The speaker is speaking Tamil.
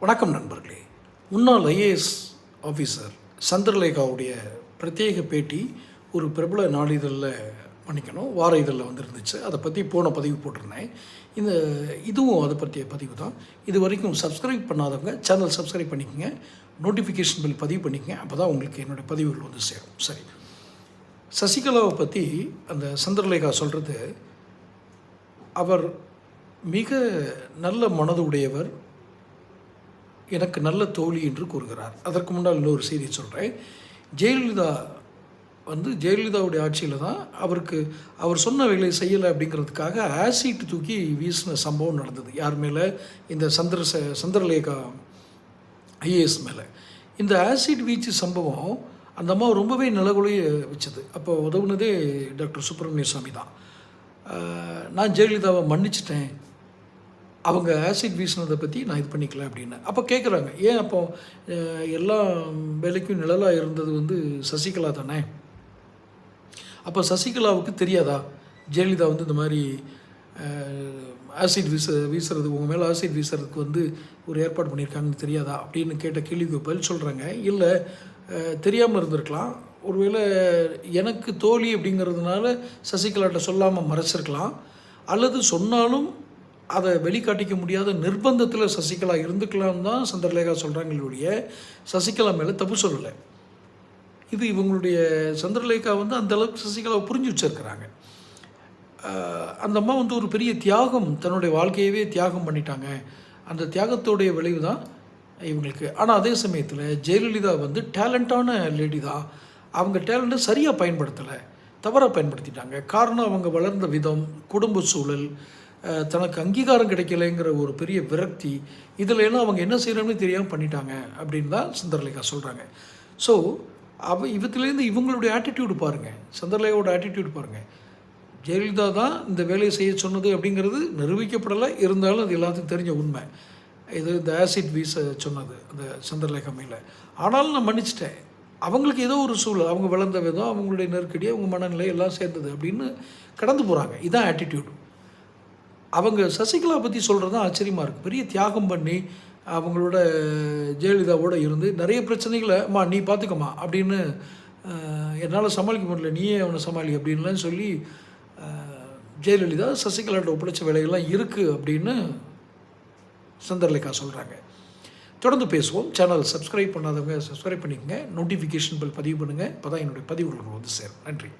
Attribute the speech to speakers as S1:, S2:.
S1: வணக்கம் நண்பர்களே. முன்னாள் ஐஏஎஸ் ஆஃபீஸர் சந்திரலேகாவுடைய பிரத்யேக பேட்டி ஒரு பிரபல நாளிதழில் பண்ணிக்கணும். வார இதழில் வந்துருந்துச்சு. அதை பற்றி போன பதிவு போட்டிருந்தேன். இந்த இதுவும் அதை பற்றிய பதிவு தான். இது வரைக்கும் சப்ஸ்கிரைப் பண்ணாதவங்க சேனல் சப்ஸ்கிரைப் பண்ணிக்கங்க. நோட்டிஃபிகேஷன் பில் பதிவு பண்ணிக்கங்க. அப்போ தான் உங்களுக்கு என்னுடைய பதிவுகள் வந்து சேரும். சரி. சசிகலாவை பற்றி அந்த சந்திரலேகா சொல்கிறது அவர் மிக நல்ல மனது உடையவர் எனக்கு நல்ல தோழி என்று கூறுகிறார். அதற்கு முன்னால் இன்னொரு செய்தி சொல்கிறேன் ஜெயலலிதா வந்து ஜெயலலிதாவுடைய ஆட்சியில் தான் அவருக்கு அவர் சொன்ன வேலையை செய்யலை அப்படிங்கிறதுக்காக ஆசிட் தூக்கி வீசின சம்பவம் நடந்தது. யார் மேலே? இந்த சந்திர ச சந்திரலேகா ஐஏஎஸ் மேலே. இந்த ஆசிட் வீச்சு சம்பவம் அந்த அம்மா ரொம்பவே நிலகுலைய வச்சது. அப்போ உதவுனதே டாக்டர் சுப்பிரமணிய சுவாமி தான். நான் ஜெயலலிதாவை மன்னிச்சிட்டேன். அவங்க ஆசிட் வீசினதை பற்றி நான் இது பண்ணிக்கல அப்படின்னு. அப்போ கேட்குறாங்க ஏன் அப்போ எல்லா வேலைக்கும் நிழலாக இருந்தது வந்து சசிகலா தானே? அப்போ சசிகலாவுக்கு தெரியாதா? ஜெயலலிதா வந்து இந்த மாதிரி ஆசிட் வீச வீசுறது உங்கள் மேலே ஆசிட் வீசுறதுக்கு வந்து ஒரு ஏற்பாடு பண்ணியிருக்காங்கன்னு தெரியாதா? அப்படின்னு கேட்ட கேள்விக்கு பதில் சொல்கிறாங்க இல்லை தெரியாமல் இருந்திருக்கலாம். ஒருவேளை எனக்கு தோழி அப்படிங்கிறதுனால சசிகலாட்ட சொல்லாமல் மறைச்சிருக்கலாம். அல்லது சொன்னாலும் அதை வெளிக்காட்டிக்க முடியாத நிர்பந்தத்தில் சசிகலா இருந்துக்கலாம் தான் சந்திரலேகா சொல்கிறாங்களுடைய சசிகலா மேலே தப்பு சொல்லலை. இது இவங்களுடைய சந்திரலேகா வந்து அந்தளவுக்கு சசிகலாவை புரிஞ்சு வச்சிருக்கிறாங்க. அந்த அம்மா வந்து ஒரு பெரிய தியாகம் தன்னுடைய வாழ்க்கையவே தியாகம் பண்ணிட்டாங்க. அந்த தியாகத்தோடைய விளைவு தான் இவங்களுக்கு. ஆனால் அதே சமயத்தில் ஜெயலலிதா வந்து டேலண்டான லேடி தான். அவங்க டேலண்ட்டை சரியாக பயன்படுத்தலை தவறாக பயன்படுத்திட்டாங்க. காரணம் அவங்க வளர்ந்த விதம் குடும்ப சூழல் தனக்கு அங்கீகாரம் கிடைக்கலைங்கிற ஒரு பெரிய விரக்தி இதில் எல்லாம் அவங்க என்ன செய்யணும்னு தெரியாமல் பண்ணிட்டாங்க அப்படின்னு தான் சுந்தரலேகா சொல்கிறாங்க ஸோ அவ இவத்துலேருந்து இவங்களுடைய ஆட்டிடியூடு பாருங்கள் சந்திரலேகாவோட ஆட்டிடியூடு பாருங்கள் ஜெயலலிதா தான் இந்த வேலையை செய்ய சொன்னது அப்படிங்கிறது நிரூபிக்கப்படலை இருந்தாலும் அது எல்லாத்துக்கும் தெரிஞ்ச உண்மை. இது இந்த ஆசிட் வீச சொன்னது அந்த சந்திரலேகா மேலே. ஆனாலும் நான் மன்னிச்சிட்டேன். அவங்களுக்கு ஏதோ ஒரு சூழல் அவங்க வளர்ந்த விதம் அவங்களுடைய நெருக்கடி அவங்க மனநிலை எல்லாம் சேர்ந்தது அப்படின்னு கடந்து போகிறாங்க இதான் ஆட்டிடியூடு அவங்க சசிகலா பற்றி சொல்கிறது தான் ஆச்சரியமாக இருக்குது பெரிய தியாகம் பண்ணி அவங்களோட ஜெயலலிதாவோட இருந்து நிறைய பிரச்சனைகளை அம்மா நீ பார்த்துக்கம்மா அப்படின்னு என்னால் சமாளிக்க முடியல. நீயே அவனை சமாளி அப்படின்லாம் சொல்லி ஜெயலலிதா சசிகலாட்ட ஒப்படைச்ச வேலைகள்லாம் இருக்குது அப்படின்னு சந்திரலேகா சொல்கிறாங்க தொடர்ந்து பேசுவோம். சேனல் சப்ஸ்கிரைப் பண்ணாதவங்க சப்ஸ்கிரைப் பண்ணிக்கங்க. நோட்டிஃபிகேஷன் பில் பதிவு பண்ணுங்கள் அப்போ தான் என்னுடைய பதிவுகள் வந்து சேரும். நன்றி.